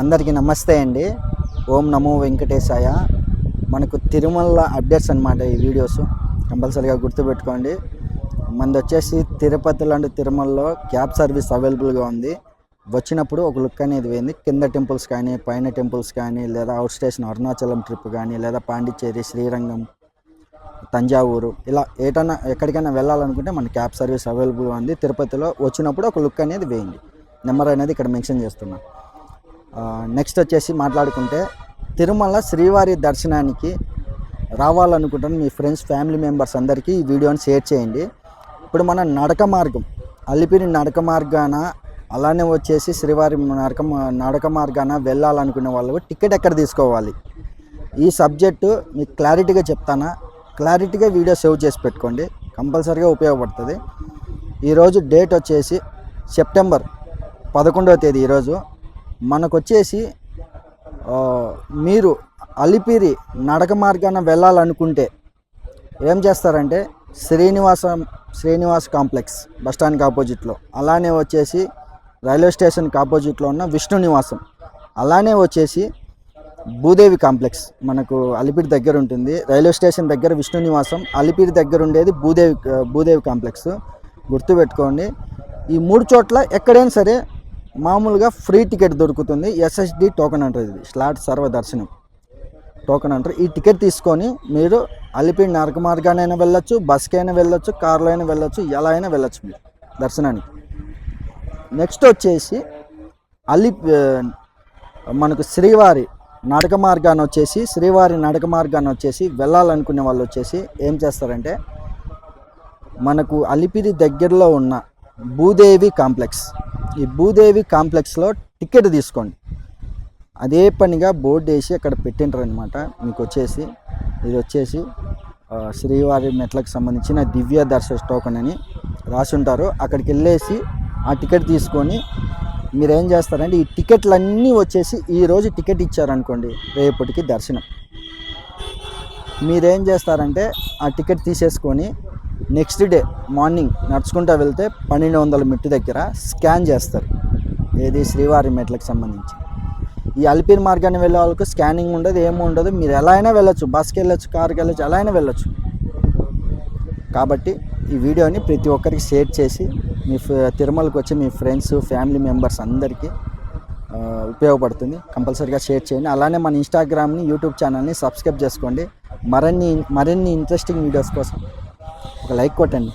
అందరికీ నమస్తే అండి. ఓం నమో వెంకటేశాయ. మనకు తిరుమల అప్డేట్స్ అనమాట ఈ వీడియోస్. కంపల్సరీగా గుర్తుపెట్టుకోండి. మనది వచ్చేసి తిరుపతి లాంటి తిరుమలలో క్యాబ్ సర్వీస్ అవైలబుల్గా ఉంది. వచ్చినప్పుడు ఒక లుక్ అనేది పోయింది. కింద టెంపుల్స్ కానీ పైన టెంపుల్స్ కానీ లేదా అవుట్ స్టేషన్ అరుణాచలం ట్రిప్ కానీ లేదా పాండిచ్చేరి శ్రీరంగం తంజావూరు ఇలా ఏటన్నా ఎక్కడికైనా వెళ్ళాలనుకుంటే మన క్యాబ్ సర్వీస్ అవైలబుల్ ఉంది. తిరుపతిలో వచ్చినప్పుడు ఒక లుక్ అనేది వేయండి నెంబర్ అనేది ఇక్కడ మెన్షన్ చేస్తున్నాను నెక్స్ట్ వచ్చేసి మాట్లాడుకుంటే తిరుమల శ్రీవారి దర్శనానికి రావాలనుకుంటున్న మీ ఫ్రెండ్స్ ఫ్యామిలీ మెంబర్స్ అందరికీ ఈ వీడియోని షేర్ చేయండి. ఇప్పుడు మన నడక మార్గం అల్లిపిరి నడక మార్గాన అలానే వచ్చేసి శ్రీవారి నడక నడక మార్గాన వెళ్ళాలనుకునే వాళ్ళు టికెట్ ఎక్కడ తీసుకోవాలి? ఈ సబ్జెక్టు మీకు క్లారిటీగా చెప్తానా? క్లారిటీగా వీడియో సేవ్ చేసి పెట్టుకోండి. కంపల్సరీగా ఉపయోగపడుతుంది. ఈరోజు డేట్ వచ్చేసి సెప్టెంబర్ పదకొండవ తేదీ ఈరోజు. మనకు వచ్చేసి మీరు అలిపిరి నడక మార్గాన వెళ్ళాలనుకుంటే ఏం చేస్తారంటే శ్రీనివాసం శ్రీనివాస్ కాంప్లెక్స్ బస్ ఆపోజిట్లో. అలానే వచ్చేసి రైల్వే స్టేషన్కి ఆపోజిట్లో ఉన్న విష్ణు నివాసం. అలానే వచ్చేసి భూదేవి కాంప్లెక్స్ మనకు అలిపిరి దగ్గర ఉంటుంది. రైల్వే స్టేషన్ దగ్గర విష్ణు నివాసం. అలిపిరి దగ్గర ఉండేది భూదేవి భూదేవి కాంప్లెక్స్. గుర్తుపెట్టుకోండి. ఈ మూడు చోట్ల ఎక్కడైనా సరే మామూలుగా ఫ్రీ టికెట్ దొరుకుతుంది. ఎస్ఎస్డి టోకెన్ అంటారు ఇది. స్లాట్ సర్వ దర్శనం. టోకెన్ అంటారు ఈ టికెట్ తీసుకొని మీరు అలిపిడి నరక మార్గానైనా వెళ్ళొచ్చు బస్కి అయినా వెళ్ళొచ్చు కార్లో అయినా వెళ్ళొచ్చు ఎలా అయినా వెళ్ళొచ్చు మీరు దర్శనానికి. నెక్స్ట్ వచ్చేసి అలి మనకు శ్రీవారి నడక మార్గాన్ని వచ్చేసి శ్రీవారి నడక మార్గాన్ని వచ్చేసి వెళ్ళాలనుకునే వాళ్ళు వచ్చేసి ఏం చేస్తారంటే మనకు అలిపిరి దగ్గరలో ఉన్న భూదేవి కాంప్లెక్స్ ఈ భూదేవి కాంప్లెక్స్లో టికెట్ తీసుకోండి. అదే పనిగా బోర్డు వేసి అక్కడ పెట్టింటారు అనమాట మీకు వచ్చేసి ఇది వచ్చేసి శ్రీవారి మెట్లకు సంబంధించిన దివ్య దర్శన టోకన్ అని రాసి ఉంటారు. అక్కడికి వెళ్ళేసి ఆ టికెట్ తీసుకొని మీరు ఏం చేస్తారంటే ఈ టికెట్లన్నీ వచ్చేసి ఈరోజు టికెట్ ఇచ్చారనుకోండి రేపటికి దర్శనం. మీరేం చేస్తారంటే ఆ టికెట్ తీసేసుకొని నెక్స్ట్ డే మార్నింగ్ నడుచుకుంటూ వెళ్తే పన్నెండు వందల మెట్టు దగ్గర స్కాన్ చేస్తారు. ఏది శ్రీవారి మెట్లకు సంబంధించి. ఈ అల్పిరి మార్గాన్ని వెళ్ళే వాళ్ళకు స్కానింగ్ ఉండదు ఏమి ఉండదు. మీరు ఎలా అయినా వెళ్ళొచ్చు. బస్కి వెళ్ళొచ్చు కార్కి వెళ్ళొచ్చు ఎలా అయినా వెళ్ళొచ్చు. కాబట్టి ఈ వీడియోని ప్రతి ఒక్కరికి షేర్ చేసి మీ తిరుమలకు వచ్చి మీ ఫ్రెండ్స్ ఫ్యామిలీ మెంబర్స్ అందరికీ ఉపయోగపడుతుంది. కంపల్సరీగా షేర్ చేయండి. అలానే మన ఇన్స్టాగ్రామ్ని యూట్యూబ్ ఛానల్ని సబ్స్క్రైబ్ చేసుకోండి. మరిన్ని మరిన్ని ఇంట్రెస్టింగ్ వీడియోస్ కోసం ఒక లైక్ కొట్టండి.